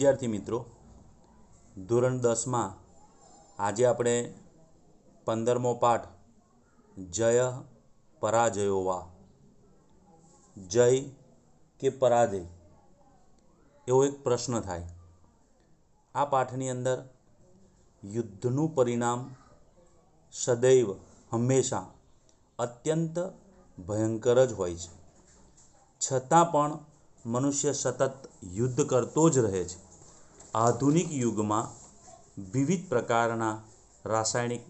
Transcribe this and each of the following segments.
વિદ્યાર્થી મિત્રો, ધોરણ દસમાં આજે આપણે પંદરમો પાઠ જય પરાજયોવા. જય કે પરાજય? એવો એક પ્રશ્ન થાય. આ પાઠની અંદર યુદ્ધનું પરિણામ સદૈવ હંમેશા અત્યંત ભયંકર જ હોય છે. છતાં પણ મનુષ્ય સતત યુદ્ધ કરતો જ રહે છે. આધુનિક યુગમાં વિવિધ પ્રકારના રાસાયણિક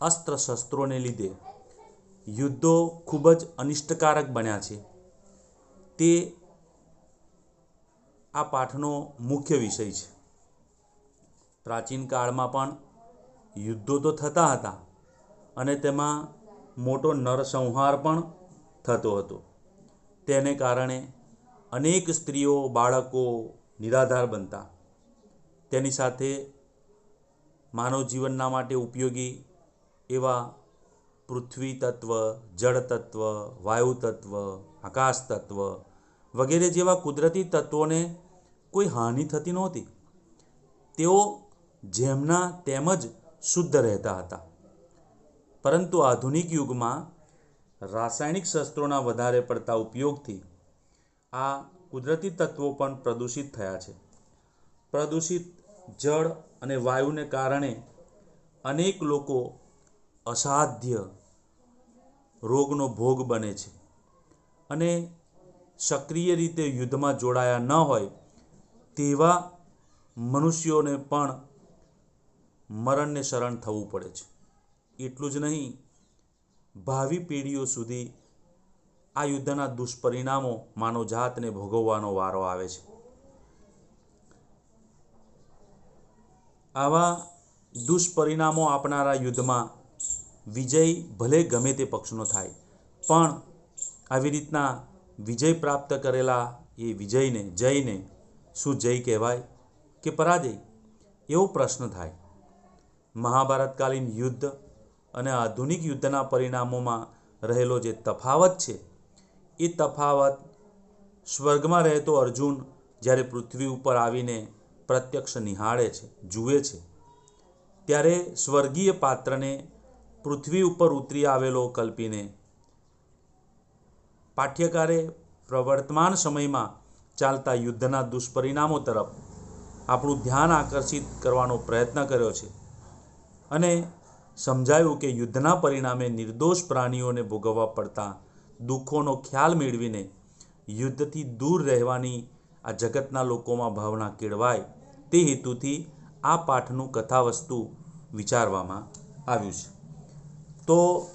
અસ્ત્ર શસ્ત્રોને લીધે યુદ્ધો ખૂબ જ અનિષ્ટકારક બન્યા છે. તે આ પાઠનો મુખ્ય વિષય છે. પ્રાચીન કાળમાં પણ યુદ્ધો તો થતા હતા અને તેમાં મોટો નરસંહાર પણ થતો હતો. તેને કારણે અનેક સ્ત્રીઓ, બાળકો નિરાધાર બનતા તેની સાથે માનવ જીવનના માટે ઉપયોગી એવા પૃથ્વી તત્વ, જળ તત્વ, વાયુ તત્વ, આકાશ તત્વ વગેરે જેવા કુદરતી તત્વોને કોઈ હાનિ થતી નહોતી. તેઓ જેમના તેમ જ શુદ્ધ રહેતા હતા. પરંતુ આધુનિક યુગમાં રાસાયણિક શસ્ત્રોના વધારે પડતા ઉપયોગથી આ કુદરતી તત્વો પણ પ્રદૂષિત થયા છે. પ્રદૂષિત જળ અને વાયુને કારણે અનેક લોકો અસાધ્ય રોગનો ભોગ બને છે. અને સક્રિય રીતે યુદ્ધમાં જોડાયા ન હોય તેવા મનુષ્યોને પણ મરણને શરણ થવું પડે છે. એટલું જ નહીં, ભાવિ પેઢીઓ સુધી આ યુદ્ધના દુષ્પરિણામો માનવજાતને ભોગવવાનો વારો આવે છે. આવા દુષ્પરિણામો આપનારા યુદ્ધમાં વિજય ભલે ગમે તે પક્ષનો થાય, પણ આવી રીતના વિજય પ્રાપ્ત કરેલા એ વિજયને, જયને શું જય કહેવાય કે પરાજય? એવો પ્રશ્ન થાય. મહાભારતકાલીન યુદ્ધ અને આધુનિક યુદ્ધના પરિણામોમાં રહેલો જે તફાવત છે, એ તફાવત સ્વર્ગમાં રહેતો અર્જુન જ્યારે પૃથ્વી ઉપર આવીને પ્રત્યક્ષ નિહાળે છે, જુએ છે. ત્યારે સ્વર્ગીય પાત્રને પૃથ્વી ઉપર ઉતરી આવેલો કલ્પીને પાઠ્યકારે પ્રવર્તમાન સમયમાં ચાલતા યુદ્ધના દુષ્પરિણામો તરફ આપણું ધ્યાન આકર્ષિત કરવાનો પ્રયત્ન કર્યો છે અને સમજાયું કે યુદ્ધના પરિણામે નિર્દોષ પ્રાણીઓને ભોગવવા પડતા દુઃખોનો ખ્યાલ મેળવીને યુદ્ધથી દૂર રહેવાની આ જગતના લોકોમાં ભાવના કેળવાય તે હેતુથી આ પાઠનું કથાવસ્તુ વિચારવામાં આવ્યું છે. તો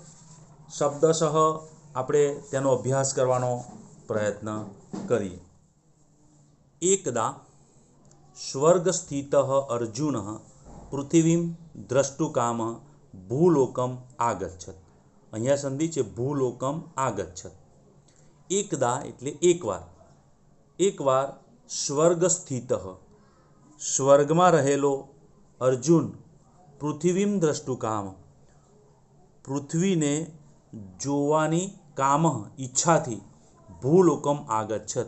શબ્દશઃ આપણે તેનો અભ્યાસ કરવાનો પ્રયત્ન કરીએ. એકદા સ્વર્ગસ્થિત અર્જુન પૃથ્વીમ દ્રષ્ટુકામ ભૂલોકમ આગચ્છત. અહીંયા સંધિ છે ભૂલોકમ આગચ્છત. એકદા એટલે એકવાર. એકવાર સ્વર્ગ સ્થિત સ્વર્ગમાં રહેલો અર્જુન પૃથ્વીમ દ્રષ્ટુકામ પૃથ્વીને જોવાની કામ ઈચ્છાથી ભૂલોકમ આગચ્છત.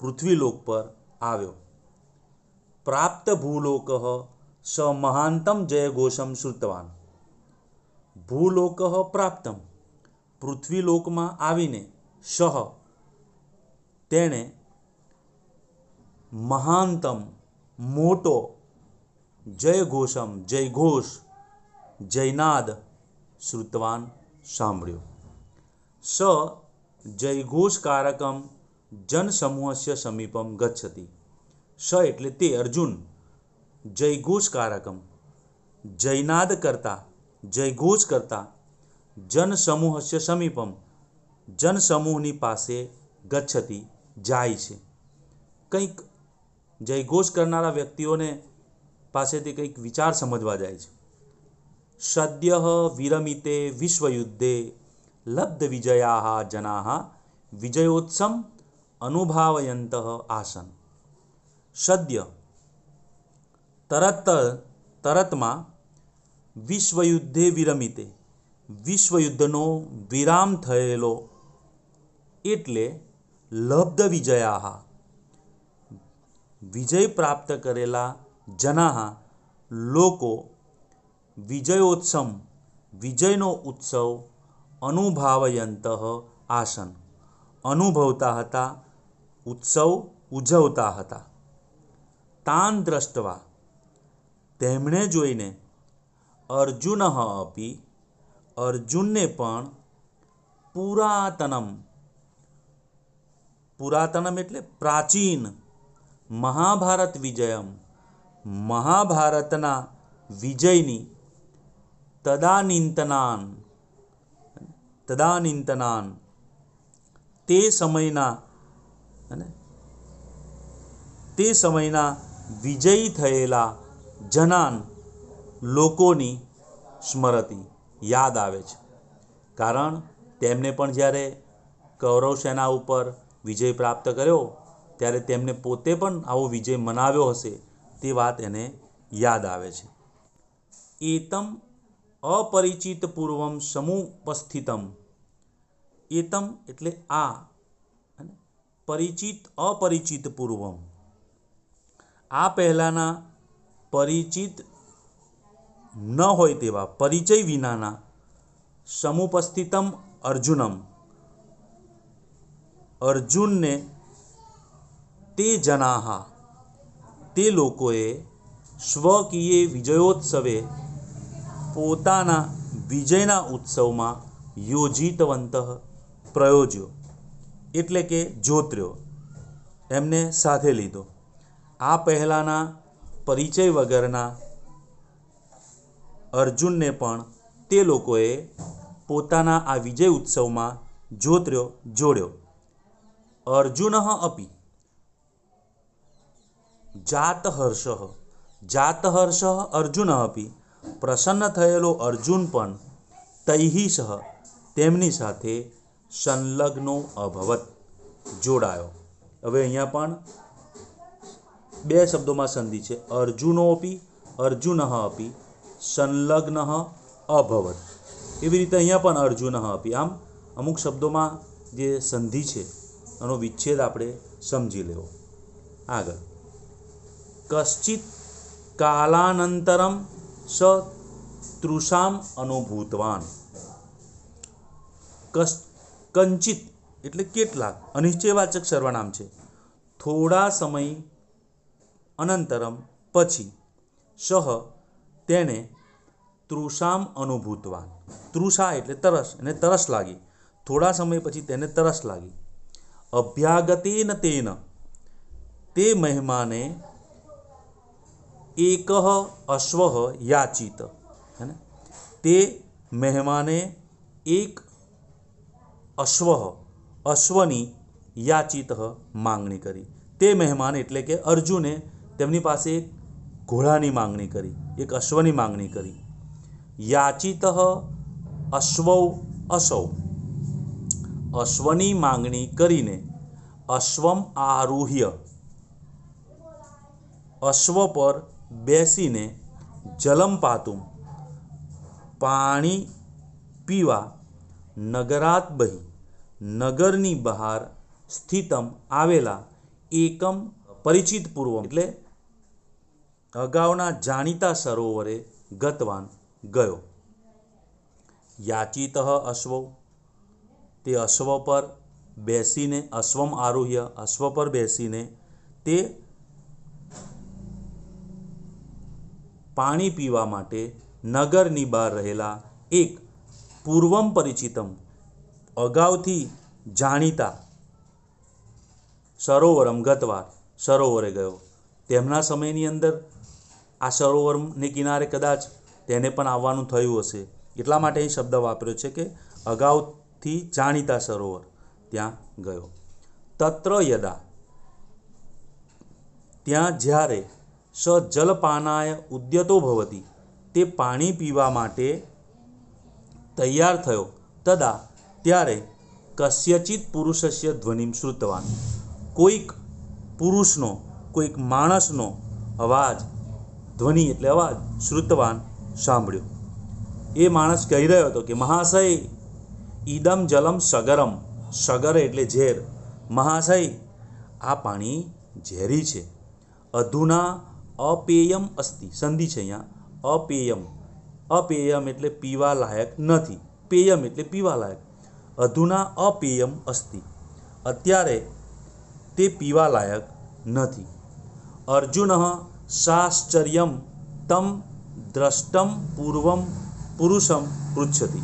પૃથ્વીલોક પર આવ્યો. પ્રાપ્ત ભૂલોક સ મહાંતમ જયઘોષમ શ્રુતવાન. ભૂલોક પ્રાપ્તમ. પૃથ્વીલોકમાં આવીને સહ તેણે મહાનતમ, મોટો જયઘોષમ, જયઘોષ, જયનાદ શ્રુતવાન સાંભળ્યો. સ જયઘોષકારકમ જનસમૂહસ્ય સમીપમ ગચ્છતિ. સ એટલે તે અર્જુન. જયઘોષકારકમ જયનાદ કરતા, જયઘોષ કરતા જનસમૂહસ્ય સમીપમ જનસમૂહની પાસે ગચ્છતિ. જાય છે. કંઈક જયઘોષ કરનારા વ્યક્તિઓને પાસેથી કંઈક વિચાર સમજવા જાય છે. સદ્ય વિરમિતે વિશ્વયુદ્ધે લબ્ધ વિજયા જના વિજયોત્સમ અનુભાવયંત આસન. સદ્ય તરત તરતમાં વિશ્વયુદ્ધે વિરમિતે વિશ્વયુદ્ધનો વિરામ થયેલો એટલે લબ્ધ વિજયા વિજય પ્રાપ્ત કરેલા જનાહ લોકો વિજયોત્સમ, વિજયનો ઉત્સવ અનુભાવયંત આસન. અનુભવતા હતા, ઉત્સવ ઉજવતા હતા. તાન દ્રષ્ટવા. તેમણે જોઈને અર્જુન અપી અર્જુનને પણ પુરાતનમ પુરાતનમ એટલે પ્રાચીન. મહાભારત વિજયમ. મહાભારતના વિજયની તદાનીંતનાન. તદાનીંતનાન. તે સમયના તે સમયના વિજયી થયેલા જનાન લોકોની સ્મરતિ યાદ આવે છે. કારણ તેમને પણ જ્યારે કૌરવ સેના ઉપર વિજય પ્રાપ્ત કર્યો, ત્યારે તેમને પોતે પણ આવો વિજય મનાવ્યો હશે, તે વાત એને યાદ આવે છે. એતમ અપરિચિત પૂર્વમ સમુપસ્થિતમ એતમ એટલે આ પરિચિત અપરિચિત પૂર્વમ આ પહેલાંના પરિચિત ન હોય તેવા પરિચય વિનાના સમુપસ્થિતમ અર્જુનમ. અર્જુનને તે જનાહા, તે લોકોએ સ્વકીય વિજયોત્સવે પોતાના વિજયના ઉત્સવમાં યોજિતવંત પ્રયોજ્યો, એટલે કે જોત્ર્યો, એમને સાથે લીધો. આ પહેલાંના પરિચય વગરના અર્જુનને પણ તે લોકોએ પોતાના આ વિજય ઉત્સવમાં જોત્ર્યો જોડ્યો. અર્જુન અપી. જાતહર્ષ જાતહર્ષ અર્જુન અપી. પ્રસન્ન થયેલો અર્જુન પણ તૈહી સહ તેમની સાથે સંલગ્નો અભવત જોડાયો. હવે અહીંયા પણ બે શબ્દોમાં સંધિ છે. અર્જુનોપી અર્જુન અપી, સંલગ્ન અભવત. એવી રીતે અહીંયા પણ અર્જુન અપી. આમ અમુક શબ્દોમાં જે સંધિ છે એનો વિચ્છેદ આપણે સમજી લેવો. આગળ. કશ્ચિત કાલાનંતરમ સ તૃષામ અનુભૂતવાન. કંચિત એટલે કેટલાક, અનિશ્ચયવાચક સર્વનામ છે. થોડા સમય અનંતરમ પછી સહ તેણે તૃષામ અનુભૂતવાન. તૃષા એટલે તરસ, એને તરસ લાગી. થોડા સમય પછી તેને તરસ લાગી. અભ્યાગતેન તેન તે મહેમાને એક અશ્વ યાચિત હે ને તે મહેમાને એક અશ્વ અશ્વની યાચિત માંગણી કરી તે મહેમાન એટલે કે અર્જુને તેમની પાસે એક ઘોડાની માંગણી કરી એક અશ્વની માંગણી કરી યાચિત અશ્વ અસૌ અશ્વની માંગણી કરીને અશ્વમ આરુહ્ય. અશ્વ પર બેસીને જલમ પાતું. પાણી પીવા નગરાત બહી. નગરની બહાર સ્થિતમ આવેલા એકમ પરિચિત પૂર્વ એટલે અગાઉના જાણીતા સરોવરે ગતવાન ગયો. યાચિત અશ્વ. તે અશ્વ પર બેસીને અશ્વમ આરુહ્ય, અશ્વ પર બેસીને તે પાણી પીવા માટે નગરની બહાર રહેલા એક પૂર્વમ પરિચિતમ અગાઉથી જાણીતા સરોવરમ ગતવાર સરોવરે ગયો. તેમના સમયની અંદર આ સરોવરને કિનારે કદાચ તેને પણ આવવાનું થયું હશે. એટલા માટે અહીં શબ્દ વાપર્યો છે કે અગાઉથી જાણીતા સરોવર. ત્યાં ગયો. તત્ર યદા. ત્યાં જ્યારે સ જલપાનાય ઉદ્યતો ભવતી, તે પાણી પીવા માટે તૈયાર થયો. તદા ત્યારે કસ્યચિત પુરુષસ્ય ધ્વનિમ શ્રુતવાન. કોઈક પુરુષનો, કોઈક માણસનો અવાજ, ધ્વનિ એટલે અવાજ, શ્રુતવાન સાંભળ્યો. એ માણસ કહી રહ્યો હતો કે, મહાશય, ઈદમ જલમ સગરમ. સગર એટલે ઝેર. મહાશય, આ પાણી ઝેરી છે. અધુના અપેયમ અસ્તિ. સંધિ છે અહીંયા. અપેયમ. અપેયમ એટલે પીવા લાયક નથી. પેયમ એટલે પીવા લાયક અધુના અપેયમ અસ્તિ. અત્યારે તે પીવા લાયક નથી. અર્જુન સાશ્ચર્યમ તમ દ્રષ્ટમ પૂર્વમ પુરુષમ પૃચ્છતી.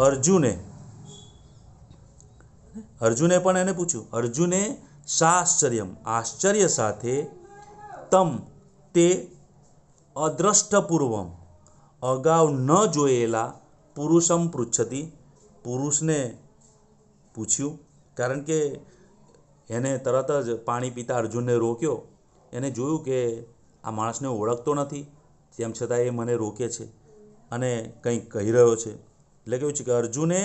અર્જુને અર્જુને પણ એને પૂછ્યું, અર્જુને સાશ્ચર્યમ આશ્ચર્ય સાથે તમ તે અદ્રષ્ટપૂર્વમ અગાઉ ન જોયેલા પુરુષમ પૃચ્છતી. પુરુષને પૂછ્યું, કારણ કે એને તરત જ પાણી પીતા અર્જુનને રોક્યો. એને જોયું કે આ માણસને ઓળખતો નથી, તેમ છતાં એ મને રોકે છે અને કંઈક કહી રહ્યો છે. એટલે કેવું છે કે અર્જુને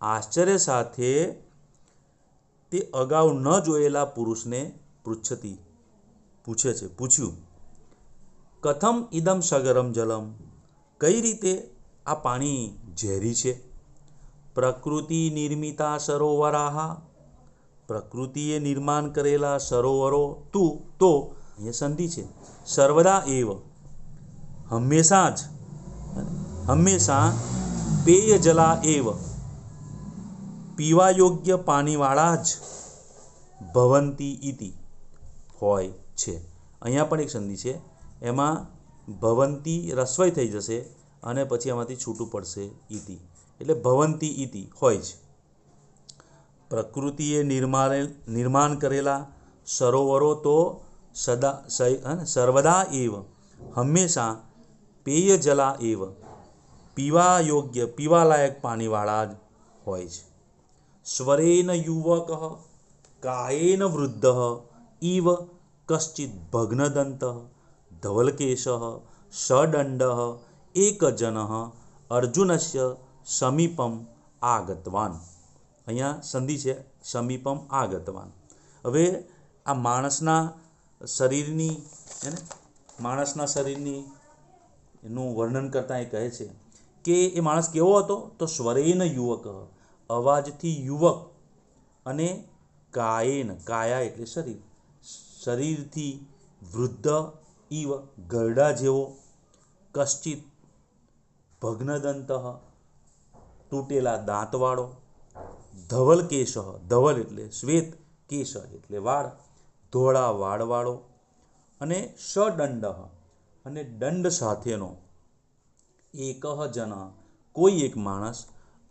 આશ્ચર્ય સાથે તે અગાઉ ન જોયેલા પુરુષને પૃચ્છતી, પૂછે છે, પૂછ્યું, કથમ ઇદમ સગરમ જલમ? કઈ રીતે આ પાણી ઝેરી છે? પ્રકૃતિ નિર્મિતા સરોવરાહા? પ્રકૃતિએ નિર્માણ કરેલા સરોવરો તું, તો, અહીંયા સંધિ છે. સર્વદા એવ. હંમેશા જ. હંમેશા પેય જલા એવ. પીવા યોગ્ય પાણીવાળા જ ભવંતી ઇતિ હોય છે. અહીંયા પણ એક સંધિ છે. એમાં ભવંતી રસવાઈ થઈ જશે અને પછી એમાંથી છૂટું પડશે ઇતિ. એટલે ભવંતી ઇતિ હોય છે પ્રકૃતિએ નિર્માણે નિર્માણ કરેલા સરોવરો તો સદા સર્વદા એવ, હંમેશા પેય જલા એવ. પીવા યોગ્ય પીવાલાયક પાણીવાળા જ હોય છે સ્વરેન યુવક કાયેન વૃદ્ધ ઇવ કશ્ચિત ભગ્નદંત ધવલકેશ સદંડ એકજન અર્જુનસ્ય સમીપમ આગતવાન અહીંયા સંધિ છે સમીપમ આગતવાન હવે આ માણસના શરીરની હે ને માણસના શરીરની એનું વર્ણન કરતાં એ કહે છે કે એ માણસ કેવો હતો તો સ્વરેન યુવક અવાજથી યુવક અને કાયેન કાયા એટલે શરીર. શરીરથી વૃદ્ધ ઈવ ગરડા જેવો કશ્ચિત ભગ્નદંત તૂટેલા દાંતવાળો, ધવલ કેશ, ધવલ એટલે શ્વેત કેશ એટલે વાળ, ધોળા વાળવાળો અને સદંડ અને દંડ સાથેનો એક જન કોઈ એક માણસ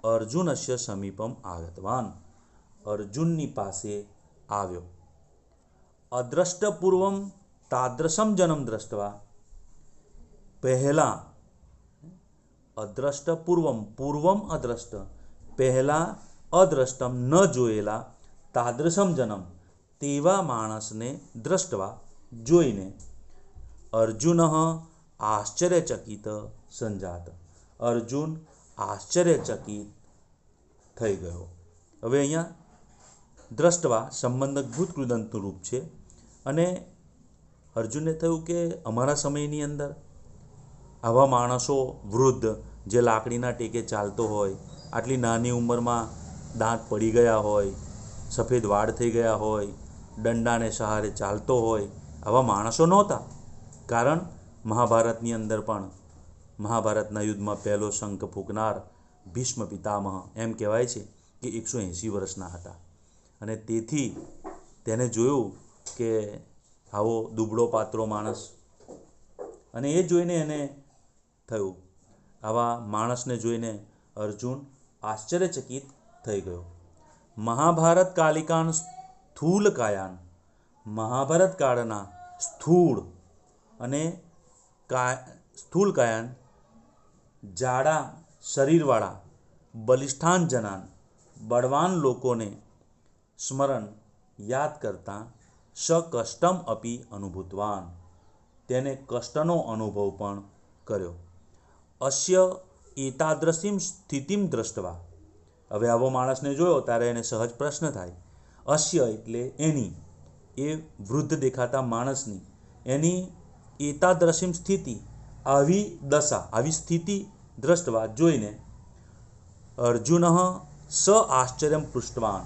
અર્જુનસ્ય સમીપમ આગતવાન. અર્જુનની પાસે આવ્યો. અદ્રષ્ટપૂર્વમ તાદ્રશમ જન્મ દ્રષ્ટવા. પહેલાં અદ્રષ્ટ પૂર્વમ પૂર્વમ અદ્રષ્ટ, પહેલાં અદ્રષ્ટમ ન જોયેલા તાદ્રશમ જનમ તેવા માણસને દ્રષ્ટવા જોઈને અર્જુન આશ્ચર્યચકિત સંજાત. અર્જુન આશ્ચર્યચકિત થઈ ગયો. હવે અહીંયા દ્રષ્ટવા સંબંધક ભૂત કૃદંતનું રૂપ છે અને અર્જુનને થયું કે અમારા સમયની અંદર આવા માણસો વૃદ્ધ જે લાકડીના ટેકે ચાલતો હોય, આટલી નાની ઉંમરમાં દાંત પડી ગયા હોય, સફેદ વાળ થઈ ગયા હોય, દંડાને સહારે ચાલતો હોય, આવા માણસો નહોતા. કારણ મહાભારતની અંદર પણ મહાભારતના યુદ્ધમાં પહેલો શંખ ફૂંકનાર ભીષ્મ પિતામહ એમ કહેવાય છે કે એકસો એંસી વર્ષના હતા. અને તેથી તેને જોયું કે આવો દુબળો પાત્રો માણસ. અને એ જોઈને એને થયું. આવા માણસને જોઈને અર્જુન આશ્ચર્યચકિત થઈ ગયો. મહાભારત કાલિકાન સ્થૂલ કાયાન. મહાભારત કાળના સ્થૂળ અને કા, સ્થૂલ કાયાન જાડા શરીરવાળા, બલિષ્ઠાન જનાન, બળવાન લોકોને સ્મરણ યાદ કરતાં સકષ્ટમ અપી અનુભૂતવાન. તેને કષ્ટનો અનુભવ પણ કર્યો. અશ્ય એતાદ્રશીમ સ્થિતિમ દ્રષ્ટવા. હવે આવો માણસને જોયો ત્યારે એને સહજ પ્રશ્ન થાય. અશ્ય એટલે એની. એ વૃદ્ધ દેખાતા માણસની. એની એતાદ્રશીમ સ્થિતિ. આવી દશા, આવી સ્થિતિ દ્રષ્ટવા જોઈને અર્જુન સ આશ્ચર્યમ પૃષ્ટવાન.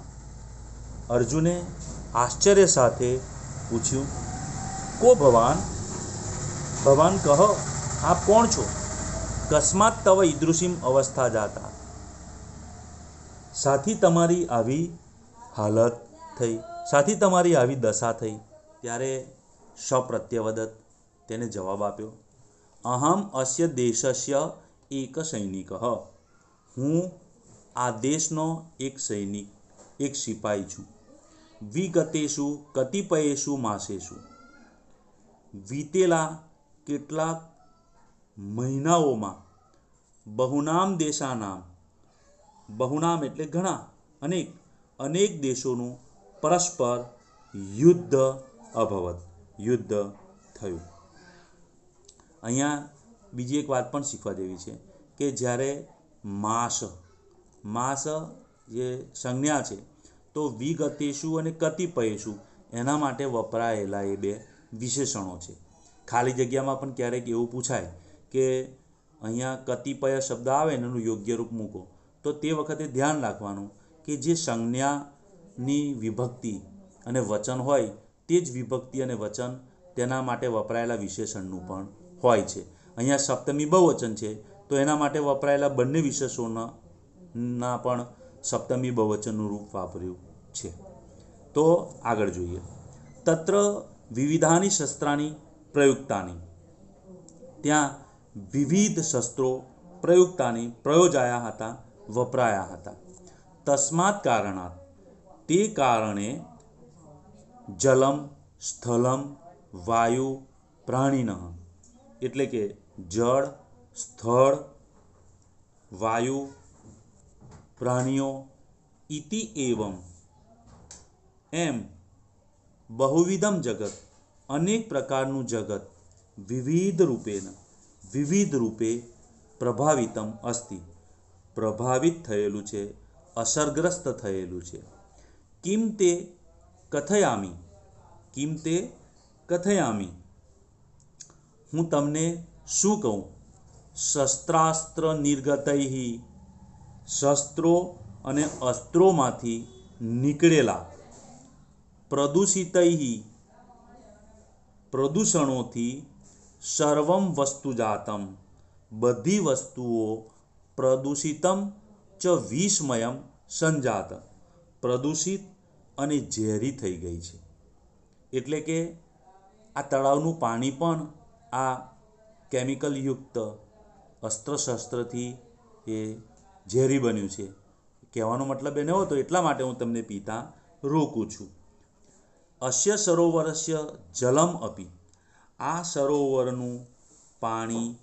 અર્જુને આશ્ચર્ય સાથે પૂછ્યું, કો ભવાન? ભવાન કહ, આપ કોણ છો? કસ્માત તવ ઈદૃશીમ અવસ્થા જાતા. સાથી તમારી આવી હાલત થઈ, સાથી તમારી આવી દશા થઈ, ત્યારે સપ્રત્યવદત તેને જવાબ આપ્યો, અહમ અસ્ય દેશસ્ય એક સૈનિક હું. આ દેશનો એક સૈનિક, એક સિપાહી છું. વિગતેશુ, કતિપયેશુ માસેશુ. વીતેલા કેટલાક મહિનાઓમાં બહુનામ દેશાનામ, બહુનામ એટલે ઘણા, અનેક અનેક દેશોનું પરસ્પર યુદ્ધ અભવત, યુદ્ધ થયું. અહીંયા બીજી એક વાત પણ શીખવા જેવી છે કે જ્યારે માસ માસ જે સંજ્ઞા છે, તો વિગતેશુ અને કતિપયેશુ એના માટે વપરાયેલા એ બે વિશેષણો છે. ખાલી જગ્યામાં પણ ક્યારેક એવું પૂછાય કે અહીંયા કતિપય શબ્દ આવે ને એનું યોગ્ય રૂપ મૂકો, તો તે વખતે ધ્યાન રાખવાનું કે જે સંજ્ઞાની વિભક્તિ અને વચન હોય તે જ વિભક્તિ અને વચન તેના માટે વપરાયેલા વિશેષણનું પણ હોય છે. અહીંયા સપ્તમી બહુવચન છે. તો એના માટે વપરાયેલા બંને વિશેષોના ના પણ સપ્તમી બહુવચનનું રૂપ વાપર્યું છે. તો આગળ જોઈએ. તત્ર વિવિધાની શસ્ત્રાની પ્રયુક્તાની. ત્યાં વિવિધ શસ્ત્રો, પ્રયુક્તાની પ્રયોજાયા હતા, વપરાયા હતા. તસ્માત કારણાત તે કારણે જલમ, સ્થલમ, વાયુ, પ્રાણીન, એટલે કે જળ, સ્થળ, વાયુ, પ્રાણીઓ, ઇતિ એવમ. એમ બહુવિધમ જગત, અનેક પ્રકારનું જગત વિવિધ રૂપેન, વિવિધ રૂપે પ્રભાવિતમ અસ્તિ. પ્રભાવિત થયેલું છે, અસરગ્રસ્ત થયેલું છે. કિમ તે કથયામી? કિમ તે કથયામી? હું તમને શું કહું? શસ્ત્રાસ્ત્ર નિર્ગતૈ શસ્ત્રો અને અસ્ત્રોમાંથી નીકળેલા પ્રદૂષિતૈ પ્રદૂષણોથી સર્વમ વસ્તુજાતમ બધી વસ્તુઓ પ્રદૂષિતમ ચ વિષમયમ સંજાત. પ્રદૂષિત અને ઝેરી થઈ ગઈ છે. એટલે કે આ તળાવનું પાણી પણ આ કેમિકલયુક્ત અસ્ત્ર શસ્ત્રથી એ ઝેરી બન્યું છે. કહેવાનો મતલબ એને હતો, એટલા માટે હું તમને પીતા રોકું છું. અશ્ય સરોવરસ્ય જલમ અપી. આ સરોવરનું પાણી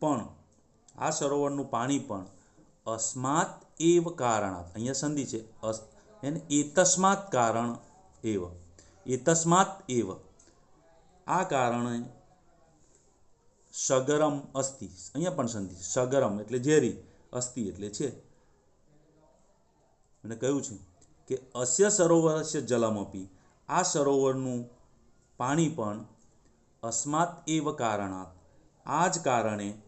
પણ, આ સરોવરનું પાણી પણ અસ્માત એવ કારણાત. અહીંયા સંધિ છે એને એતસ્માત કારણ એવ. એતસ્માત એવ. આ કારણે સગરમ અસ્તિ અહીંયા પણ સંધિ સગરમ એટલે ઝેરી. અસ્થિ એટલે છે. અને કહ્યું છે કે અસ્ય સરોવરસ્ય જલમપી. આ સરોવરનું પાણી પણ અસ્માત એવ કારણાત. આ જ કારણે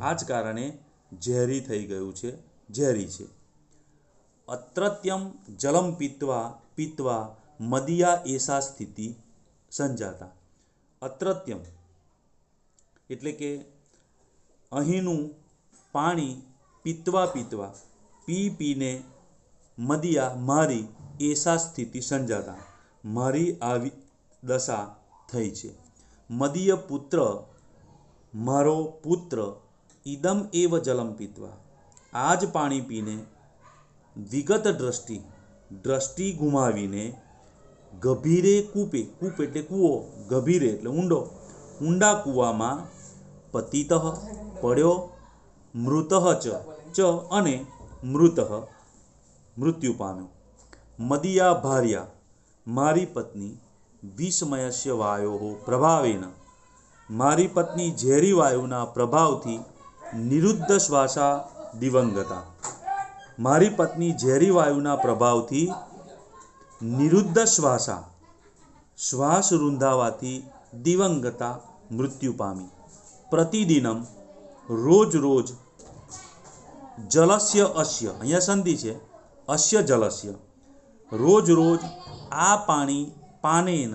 આ જ કારણે ઝેરી થઈ ગયું છે. ઝેરી છે. અત્રત્યમ જલમ પીત્વા, પીતવા મદિયા એસા સ્થિતિ સંજાતા. અત્રત્યમ એટલે કે અહીંનું પાણી પીતવા પીતવા, પી પીને મદિયા મારી એસા સ્થિતિ સંજાતા. મારી આવી દશા થઈ છે. મદીય પુત્ર, મારો પુત્ર ઇદમ એવ જલમ પીતવા. આ જ પાણી પીને વિગત દ્રષ્ટિ દ્રષ્ટિ ગુમાવીને ગભીરે કૂપે, કૂપ એટલે કૂવો, ગભીરે એટલે ઊંડો ઊંડા કૂવામાં પતિત પડ્યો, મૃત ચ ચ અને મૃત મૃત્યુ પામ્યો. મદિયા ભાર્યા, મારી પત્ની વિષમયસ્ય વાયો પ્રભાવેન મારી પત્ની ઝેરી વાયુના પ્રભાવથી નિરુદ્ધ શ્વાસા દિવંગતા. મારી પત્ની ઝેરી વાયુના પ્રભાવથી નિરુદ્ધ શ્વાસા. શ્વાસ રૂંધાવાથી દિવંગતા. મૃત્યુ પામી પ્રતિદિનમ રોજ રોજ જલસ્ય અસ્ય અહીંયા સંધિ છે અસ્ય જલસ્ય રોજ રોજ આ પાણી પાનેન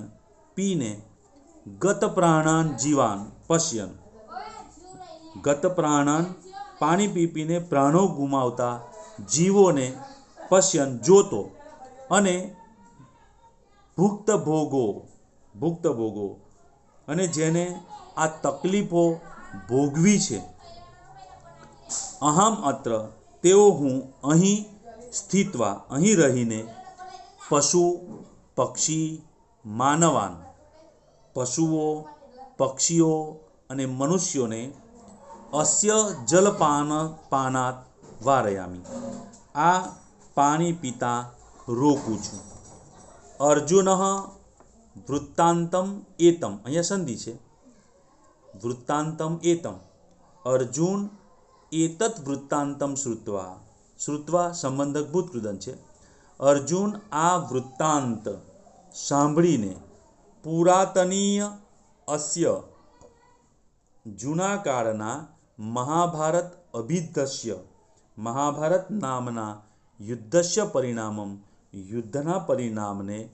પીને ગત પ્રાણાન જીવાન પશ્યન ગત પ્રાણાન પાણી પી પીને પ્રાણો ગુમાવતા જીવોને પશ્યન જોતો અને ભુક્ત ભોગો ભુક્ત ભોગો અને જેને આ તકલીફો ભોગવી છે. અહમ અત્ર, તેઓ હું અહીં સ્થિતવા, અહીં રહીને પશુ, પક્ષી, માનવાન, પશુઓ, પક્ષીઓ અને મનુષ્યોને અસ્ય જલપાન પાનાત વારયામી. આ પાણી પીતા રોકું છું. અર્જુન વૃત્તાંતમ એતમ. અહીંયા સંધિ છે. વૃત્તાંતમ એતમ. અર્જુન એતત વૃત્તાંતમ શ્રુત્વા. શ્રુત્વા સંબંધક ભૂતકૃદન છે. અર્જુન આ વૃત્તાંત સાંભળીને પુરાતનીય અસ્ય જૂના કાળના મહાભારત અભિધસ્ય મહાભારત નામના યુદ્ધસ્ય પરિણામમ યુદ્ધના પરિણામને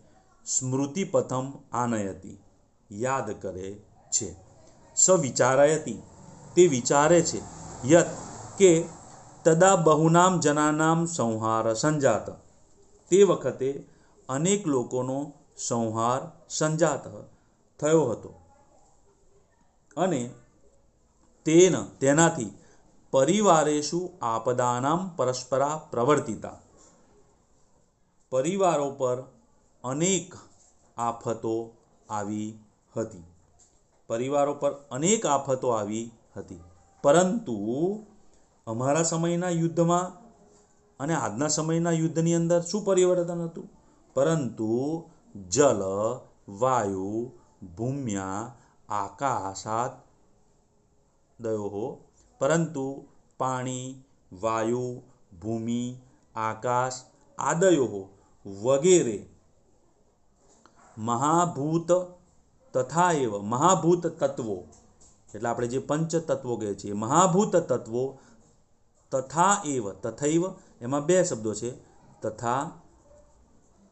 સ્મૃતિપથમ આનયતી, યાદ કરે છે. સ વિચારયતી તે વિચારે છે. યત કે તદા બહુનામ જનાનામ સંહાર સંજાત. તે વખતે અનેક લોકોનો સંહાર સંજાત થયો હતો. અને તેન, તેનાથી પરિવારેશુ આપદાનામ પરસ્પરા પ્રવર્તિતા. પરિવારો પર અનેક આફતો આવી હતી. પરિવારો પર અનેક આફતો આવી હતી. પરંતુ અમારા સમયના યુદ્ધમાં અને આજના સમયના યુદ્ધની અંદર શું પરિવર્તન હતું? પરંતુ જલ, વાયુ, ભૂમ્યા આકાશાત દયો પરંતુ પાણી, વાયુ, ભૂમિ, આકાશ આદયો વગેરે મહાભૂત તથા એવ, મહાભૂત તત્વો. એટલે આપણે જે પંચ તત્વો કહીએ છીએ મહાભૂત તત્વો તથા એવ, તથૈવ, એમાં બે શબ્દો છે. તથા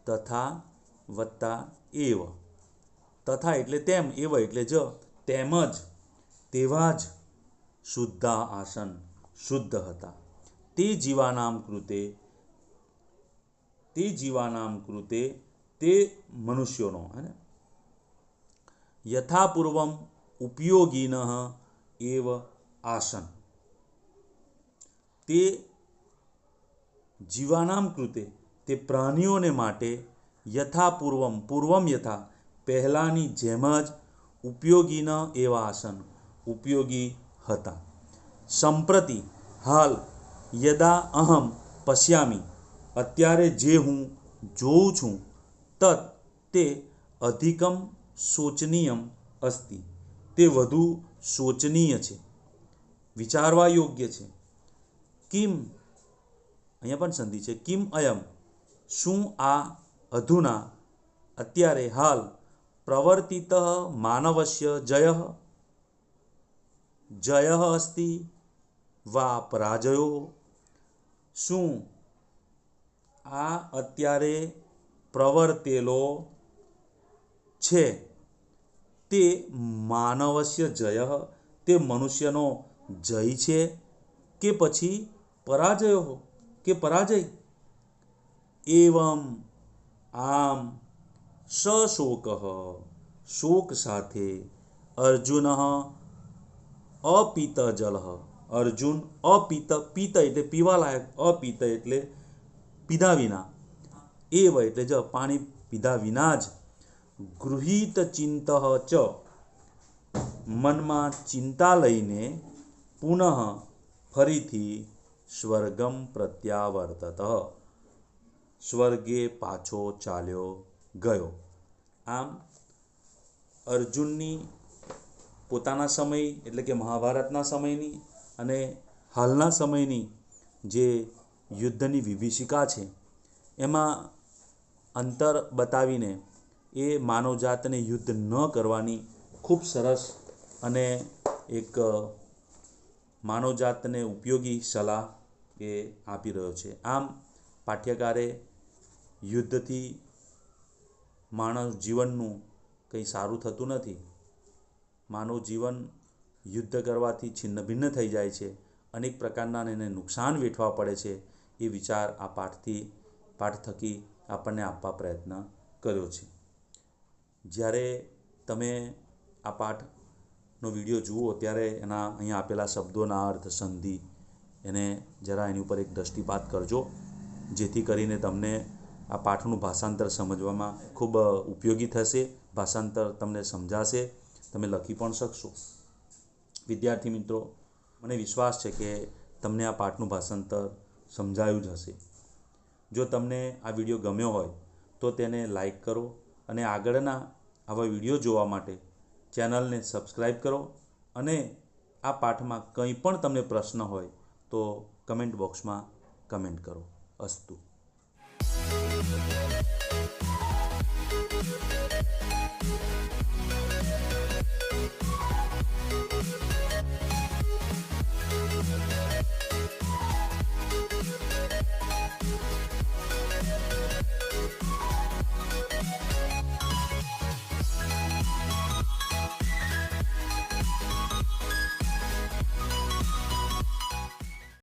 તથા, વત્તા, એવ. તથા એટલે તેમ, એવ એટલે જ, તેમજ, તેવા જ શુદ્ધા આસન, શુદ્ધ હતા. તે જીવાનામ કૃતે, તે જીવાનામ કૃતે તે મનુષ્યોનો, હે ને? યથાપૂર્વમ ઉપયોગીન એવ આસન. તે જીવાનામ કૃતે તે પ્રાણીઓને માટે યથાપૂર્વમ, પૂર્વમ યથા, પહેલાંની જેમ જ ઉપયોગીન એવા આસન, ઉપયોગી હતા. સંપ્રતિ, હાલ, યદા અહમ પશ્યામી, અત્યારે જે હું જોઉં છું તત તે અધિકમ શોચનીયમ અસ્તિ. તે વધુ શોચનીય છે. વિચારવા યોગ્ય છે. કિમ, અહીંયા પણ સંધિ છે. કિમ અયમ, શું આ અધુના? અત્યારે હાલ પ્રવર્તિત માનવસ્ય જય. જય અસ્તિ વા પરાજયો. શું આ અત્યારે પ્રવર્તેલો છે. તે માનવસ્ય જય, તે મનુષ્યનો જય છે કે પછી પરાજયો કે પરાજય? એવમ આમ સશોક, શોક સાથે અર્જુન અપિત જલ. અર્જુન અપિત, પિત એટલે પીવાલાયક, અપિત એટલે પીધા વિના. એવ એટલે જ પાણી પીધા વિના જ ગૃહિત ચિંત ચ. મનમાં ચિંતા લઈને પુનઃ ફરીથી સ્વર્ગમ પ્રત્યાવર્તત. સ્વર્ગે પાછો ચાલ્યો ગયો. આમ અર્જુનની પોતાના સમય એટલે કે મહાભારતના સમયની અને હાલના સમયની જે યુદ્ધની વિભીષિકા છે, એમાં અંતર બતાવીને એ માનવજાતને યુદ્ધ ન કરવાની ખૂબ સરસ અને એક માનવજાતને ઉપયોગી સલાહ એ આપી રહ્યો છે. આમ, પાઠ્યકારે યુદ્ધથી માણસ જીવનનું કંઈ સારું થતું નથી. માનવ જીવન યુદ્ધ કરવાથી છિન્ન ભિન્ન થઈ જાય છે. અનેક પ્રકારના એને નુકસાન વેઠવા પડે છે. એ વિચાર આ પાઠથી, પાઠ થકી આપણને આપવા પ્રયત્ન કર્યો છે. જ્યારે તમે આ પાઠનો વીડિયો જુઓ, ત્યારે એના અહીંયા આપેલા શબ્દોના અર્થ, સંધિ, એને જરા એની ઉપર એક દ્રષ્ટિપાત કરજો, જેથી કરીને તમને આ પાઠનું ભાષાંતર સમજવામાં ખૂબ ઉપયોગી થશે, ભાષાંતર તમને સમજાશે, તમે લખી પણ શકશો. વિદ્યાર્થી મિત્રો, મને વિશ્વાસ છે કે તમને આ પાઠનું ભાષાંતર સમજાયું જ હશે. જો તમને આ વીડિયો ગમ્યો હોય, તો તેને લાઈક કરો અને આગળના આવા વીડિયો જોવા માટે ચેનલને સબસ્ક્રાઈબ કરો અને આ પાઠમાં કંઈ પણ તમને પ્રશ્ન હોય, તો કમેન્ટ બોક્સમાં કમેન્ટ કરો. અસ્તુ.